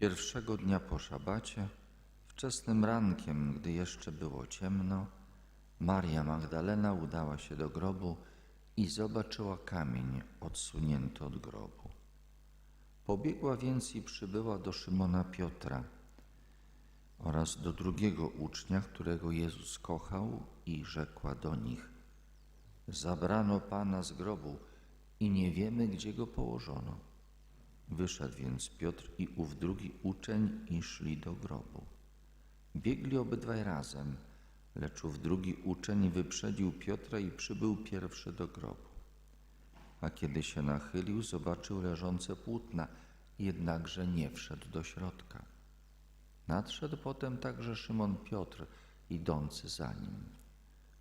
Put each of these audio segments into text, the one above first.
Pierwszego dnia po szabacie, wczesnym rankiem, gdy jeszcze było ciemno, Maria Magdalena udała się do grobu i zobaczyła kamień odsunięty od grobu. Pobiegła więc i przybyła do Szymona Piotra oraz do drugiego ucznia, którego Jezus kochał i rzekła do nich Zabrano Pana z grobu i nie wiemy, gdzie go położono. Wyszedł więc Piotr i ów drugi uczeń i szli do grobu. Biegli obydwaj razem, lecz ów drugi uczeń wyprzedził Piotra i przybył pierwszy do grobu. A kiedy się nachylił, zobaczył leżące płótna, jednakże nie wszedł do środka. Nadszedł potem także Szymon Piotr, idący za nim.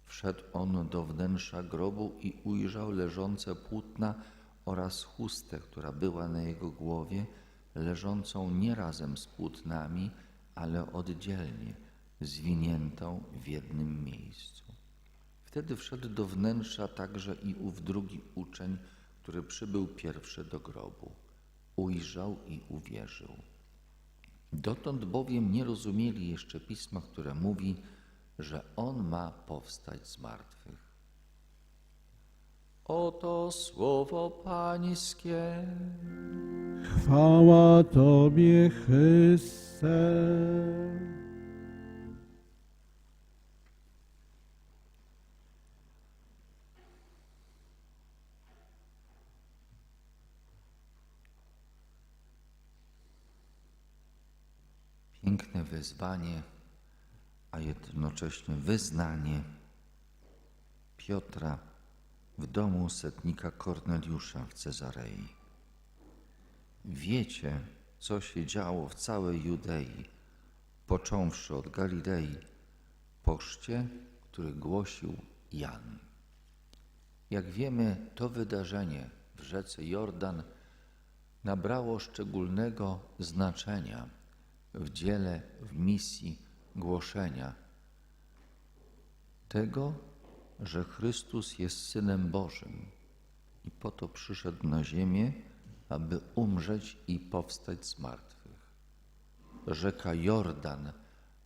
Wszedł on do wnętrza grobu i ujrzał leżące płótna oraz chustę, która była na jego głowie, leżącą nie razem z płótnami, ale oddzielnie, zwiniętą w jednym miejscu. Wtedy wszedł do wnętrza także i ów drugi uczeń, który przybył pierwszy do grobu. Ujrzał i uwierzył. Dotąd bowiem nie rozumieli jeszcze pisma, które mówi, że on ma powstać z martwych. Oto słowo Pańskie. Chwała Tobie, Chryste. Piękne wyzwanie, a jednocześnie wyznanie Piotra w domu setnika Korneliusza w Cezarei. Wiecie, co się działo w całej Judei, począwszy od Galilei, poczcie, który głosił Jan. Jak wiemy, to wydarzenie w rzece Jordan nabrało szczególnego znaczenia w dziele, w misji głoszenia tego, że Chrystus jest Synem Bożym i po to przyszedł na ziemię, aby umrzeć i powstać z martwych. Rzeka Jordan,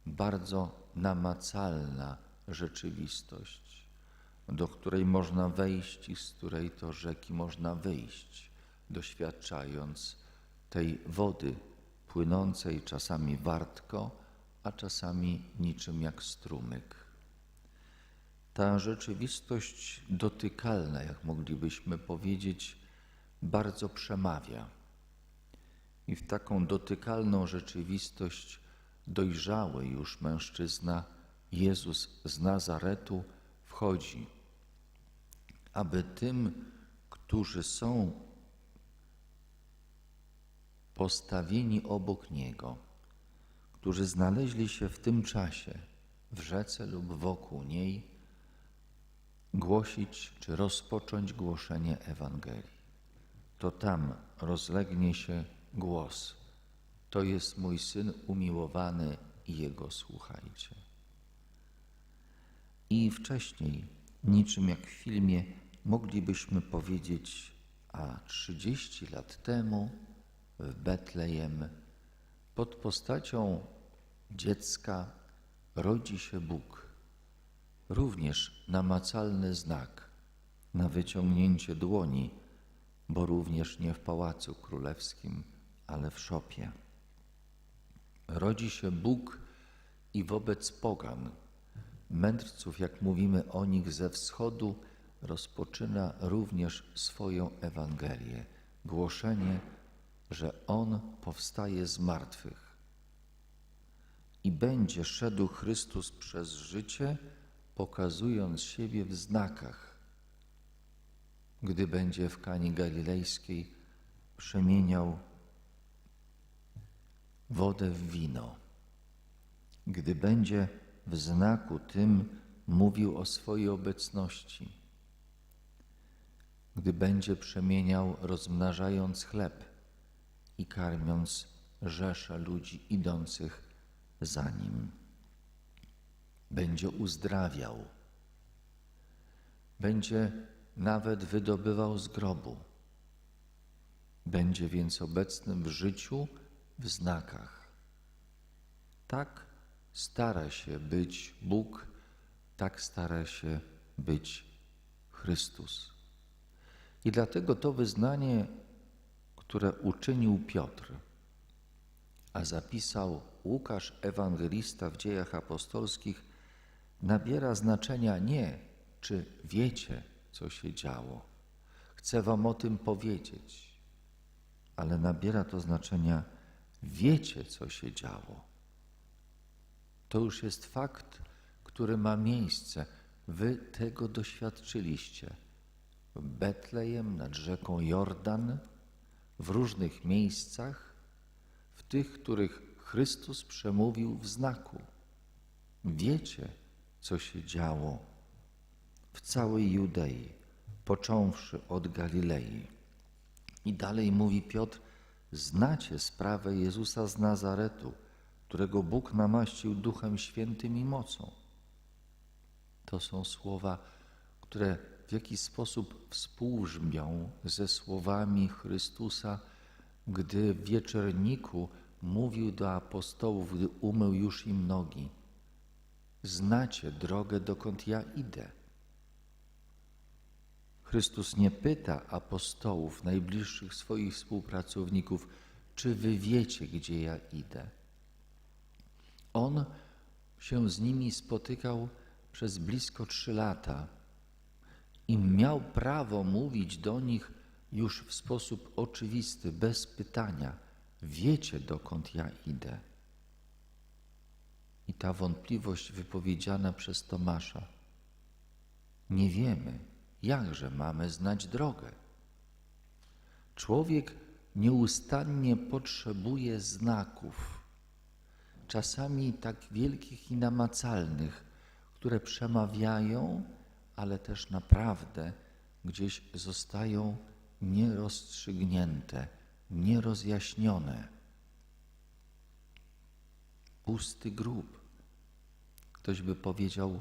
bardzo namacalna rzeczywistość, do której można wejść i z której to rzeki można wyjść, doświadczając tej wody płynącej czasami wartko, a czasami niczym jak strumyk. Ta rzeczywistość dotykalna, jak moglibyśmy powiedzieć, bardzo przemawia. I w taką dotykalną rzeczywistość dojrzały już mężczyzna Jezus z Nazaretu wchodzi, aby tym, którzy są postawieni obok Niego, którzy znaleźli się w tym czasie w rzece lub wokół niej, głosić czy rozpocząć głoszenie Ewangelii. To tam rozlegnie się głos. To jest mój syn umiłowany i jego słuchajcie. I wcześniej, niczym jak w filmie, moglibyśmy powiedzieć, a 30 lat temu w Betlejem pod postacią dziecka rodzi się Bóg. Również namacalny znak na wyciągnięcie dłoni, bo również nie w pałacu królewskim, ale w szopie. Rodzi się Bóg i wobec pogan, mędrców, jak mówimy o nich ze wschodu, rozpoczyna również swoją Ewangelię, głoszenie, że On powstaje z martwych. I będzie szedł Chrystus przez życie, pokazując siebie w znakach, gdy będzie w Kani Galilejskiej przemieniał wodę w wino, gdy będzie w znaku tym mówił o swojej obecności, gdy będzie przemieniał, rozmnażając chleb i karmiąc rzesze ludzi idących za nim. Będzie uzdrawiał, będzie nawet wydobywał z grobu. Będzie więc obecnym w życiu w znakach. Tak stara się być Bóg, tak stara się być Chrystus. I dlatego to wyznanie, które uczynił Piotr, a zapisał Łukasz Ewangelista w dziejach apostolskich, nabiera znaczenia nie, czy wiecie, co się działo. Chcę wam o tym powiedzieć, ale nabiera to znaczenia wiecie, co się działo. To już jest fakt, który ma miejsce. Wy tego doświadczyliście. W Betlejem, nad rzeką Jordan, w różnych miejscach, w tych, których Chrystus przemówił w znaku. Wiecie, co się działo w całej Judei, począwszy od Galilei. I dalej mówi Piotr, znacie sprawę Jezusa z Nazaretu, którego Bóg namaścił Duchem Świętym i mocą. To są słowa, które w jakiś sposób współbrzmią ze słowami Chrystusa, gdy w wieczerniku mówił do apostołów, gdy umył już im nogi. Znacie drogę, dokąd ja idę. Chrystus nie pyta apostołów, najbliższych swoich współpracowników, czy wy wiecie, gdzie ja idę. On się z nimi spotykał przez blisko trzy lata i miał prawo mówić do nich już w sposób oczywisty, bez pytania: Wiecie, dokąd ja idę? Ta wątpliwość wypowiedziana przez Tomasza: Nie wiemy, jakże mamy znać drogę. Człowiek nieustannie potrzebuje znaków, czasami tak wielkich i namacalnych, które przemawiają, ale też naprawdę gdzieś zostają nierozstrzygnięte, nierozjaśnione. Pusty grób. Ktoś by powiedział,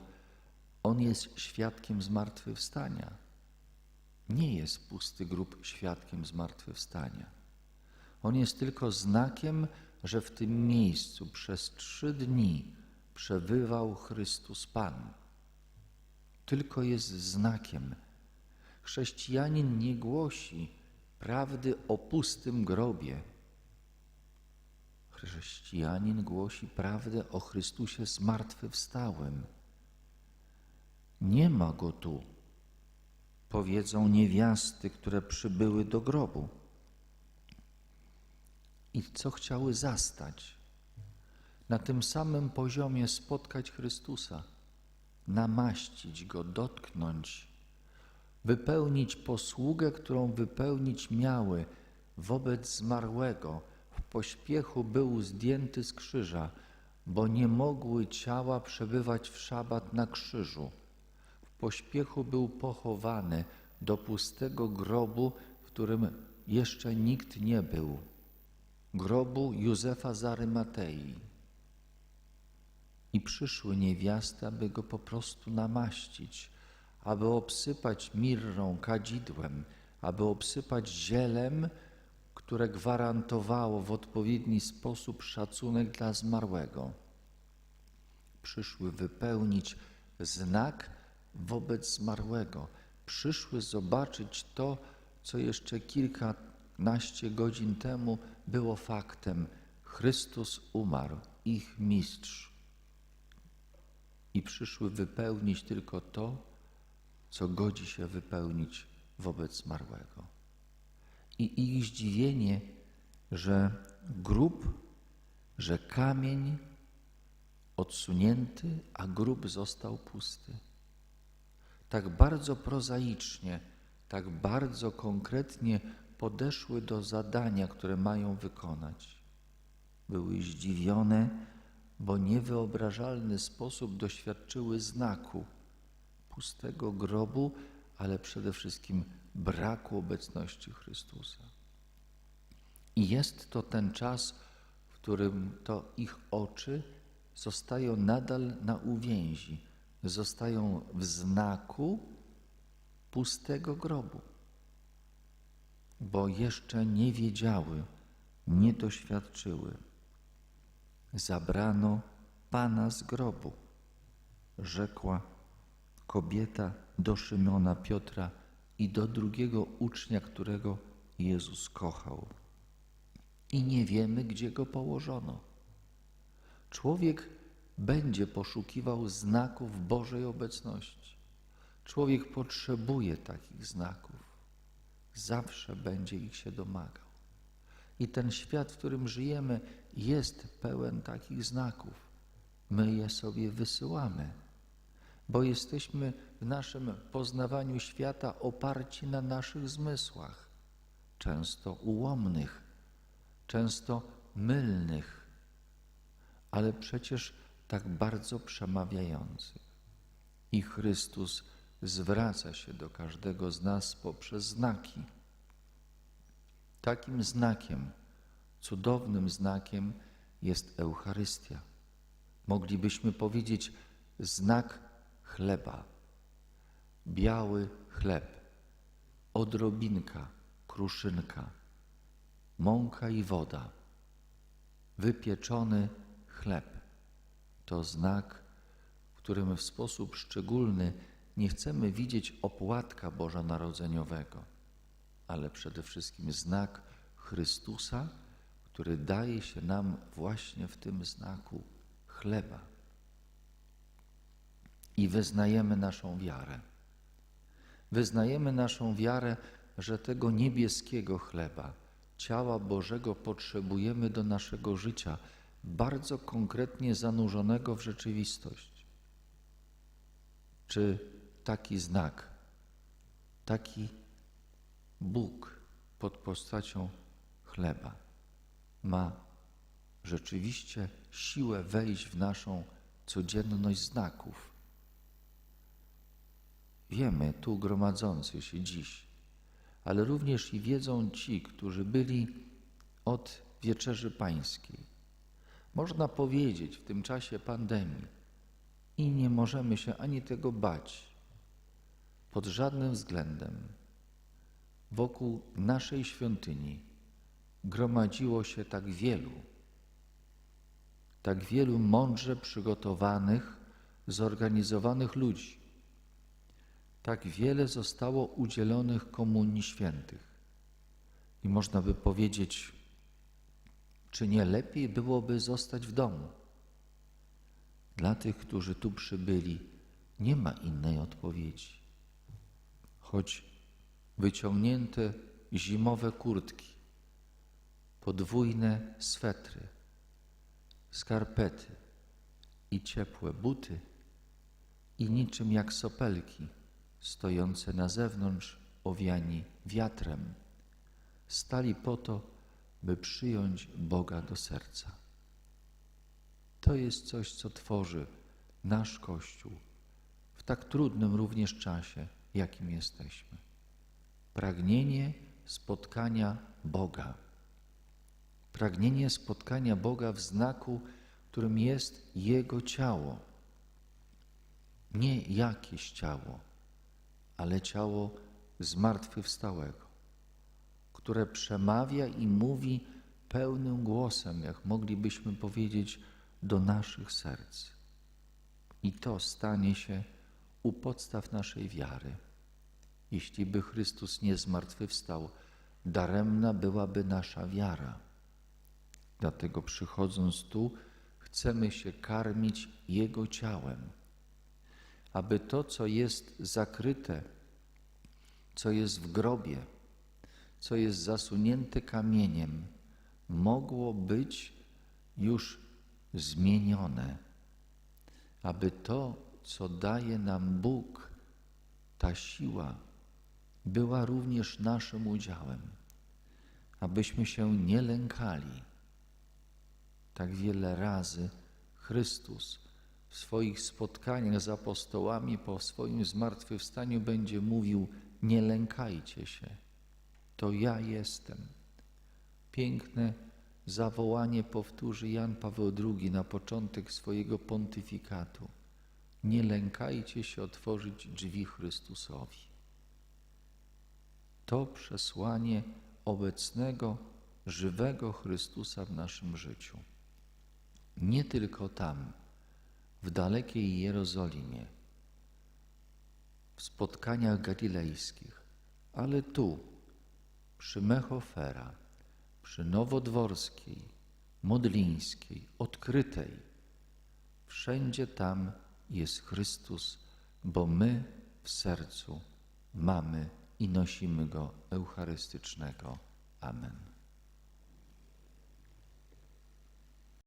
on jest świadkiem zmartwychwstania. Nie jest pusty grób świadkiem zmartwychwstania. On jest tylko znakiem, że w tym miejscu przez trzy dni przebywał Chrystus Pan. Tylko jest znakiem. Chrześcijanin nie głosi prawdy o pustym grobie. Chrześcijanin głosi prawdę o Chrystusie zmartwychwstałym. Nie ma go tu, powiedzą niewiasty, które przybyły do grobu. I co chciały zastać? Na tym samym poziomie spotkać Chrystusa, namaścić go, dotknąć, wypełnić posługę, którą wypełnić miały wobec zmarłego. W pośpiechu był zdjęty z krzyża, bo nie mogły ciała przebywać w szabat na krzyżu pośpiechu był pochowany do pustego grobu, w którym jeszcze nikt nie był grobu Józefa z. I przyszły niewiasty, aby go po prostu namaścić, aby obsypać mirrą, kadzidłem, aby obsypać zielem, które gwarantowało w odpowiedni sposób szacunek dla zmarłego. Przyszły wypełnić znak, wobec zmarłego. Przyszły zobaczyć to, co jeszcze kilkanaście godzin temu było faktem. Chrystus umarł, ich mistrz. I przyszły wypełnić tylko to, co godzi się wypełnić wobec zmarłego. I ich zdziwienie, że grób, że kamień odsunięty, a grób został pusty tak bardzo prozaicznie, tak bardzo konkretnie podeszły do zadania, które mają wykonać. Były zdziwione, bo niewyobrażalny sposób doświadczyły znaku pustego grobu, ale przede wszystkim braku obecności Chrystusa. I jest to ten czas, w którym to ich oczy zostają nadal na uwięzi zostają w znaku pustego grobu, bo jeszcze nie wiedziały, nie doświadczyły. Zabrano Pana z grobu, rzekła kobieta do Szymona Piotra i do drugiego ucznia, którego Jezus kochał. I nie wiemy, gdzie go położono. Człowiek będzie poszukiwał znaków Bożej obecności. Człowiek potrzebuje takich znaków. Zawsze będzie ich się domagał. I ten świat, w którym żyjemy, jest pełen takich znaków. My je sobie wysyłamy, bo jesteśmy w naszym poznawaniu świata oparci na naszych zmysłach, często ułomnych, często mylnych, ale przecież tak bardzo przemawiających. I Chrystus zwraca się do każdego z nas poprzez znaki. Takim znakiem, cudownym znakiem jest Eucharystia. Moglibyśmy powiedzieć znak chleba. Biały chleb, odrobinka, kruszynka, mąka i woda, wypieczony chleb. To znak, w którym w sposób szczególny nie chcemy widzieć opłatka bożonarodzeniowego, ale przede wszystkim znak Chrystusa, który daje się nam właśnie w tym znaku chleba. I wyznajemy naszą wiarę. Wyznajemy naszą wiarę, że tego niebieskiego chleba, ciała Bożego potrzebujemy do naszego życia, bardzo konkretnie zanurzonego w rzeczywistość. Czy taki znak, taki Bóg pod postacią chleba ma rzeczywiście siłę wejść w naszą codzienność znaków. Wiemy tu gromadzący się dziś, ale również i wiedzą ci, którzy byli od wieczerzy pańskiej. Można powiedzieć w tym czasie pandemii i nie możemy się ani tego bać pod żadnym względem. Wokół naszej świątyni gromadziło się tak wielu, tak wielu mądrze przygotowanych, zorganizowanych ludzi. Tak wiele zostało udzielonych komunii świętych. I można by powiedzieć, czy nie lepiej byłoby zostać w domu? Dla tych, którzy tu przybyli, nie ma innej odpowiedzi. Choć wyciągnięte zimowe kurtki, podwójne swetry, skarpety i ciepłe buty i niczym jak sopelki stojące na zewnątrz owiani wiatrem, stali po to, by przyjąć Boga do serca. To jest coś, co tworzy nasz Kościół w tak trudnym również czasie, jakim jesteśmy. Pragnienie spotkania Boga. Pragnienie spotkania Boga w znaku, którym jest Jego ciało. Nie jakieś ciało, ale ciało zmartwychwstałego, które przemawia i mówi pełnym głosem, jak moglibyśmy powiedzieć, do naszych serc. I to stanie się u podstaw naszej wiary. Jeśli by Chrystus nie zmartwychwstał, daremna byłaby nasza wiara. Dlatego przychodząc tu, chcemy się karmić Jego ciałem, aby to, co jest zakryte, co jest w grobie, co jest zasunięte kamieniem, mogło być już zmienione, aby to, co daje nam Bóg, ta siła, była również naszym udziałem, abyśmy się nie lękali. Tak wiele razy Chrystus w swoich spotkaniach z apostołami po swoim zmartwychwstaniu będzie mówił: Nie lękajcie się, to ja jestem. Piękne zawołanie powtórzy Jan Paweł II na początek swojego pontyfikatu. Nie lękajcie się otworzyć drzwi Chrystusowi. To przesłanie obecnego żywego Chrystusa w naszym życiu. Nie tylko tam, w dalekiej Jerozolimie, w spotkaniach galilejskich, ale tu, przy Mechofera, przy Nowodworskiej, Modlińskiej, Odkrytej. Wszędzie tam jest Chrystus, bo my w sercu mamy i nosimy Go Eucharystycznego. Amen.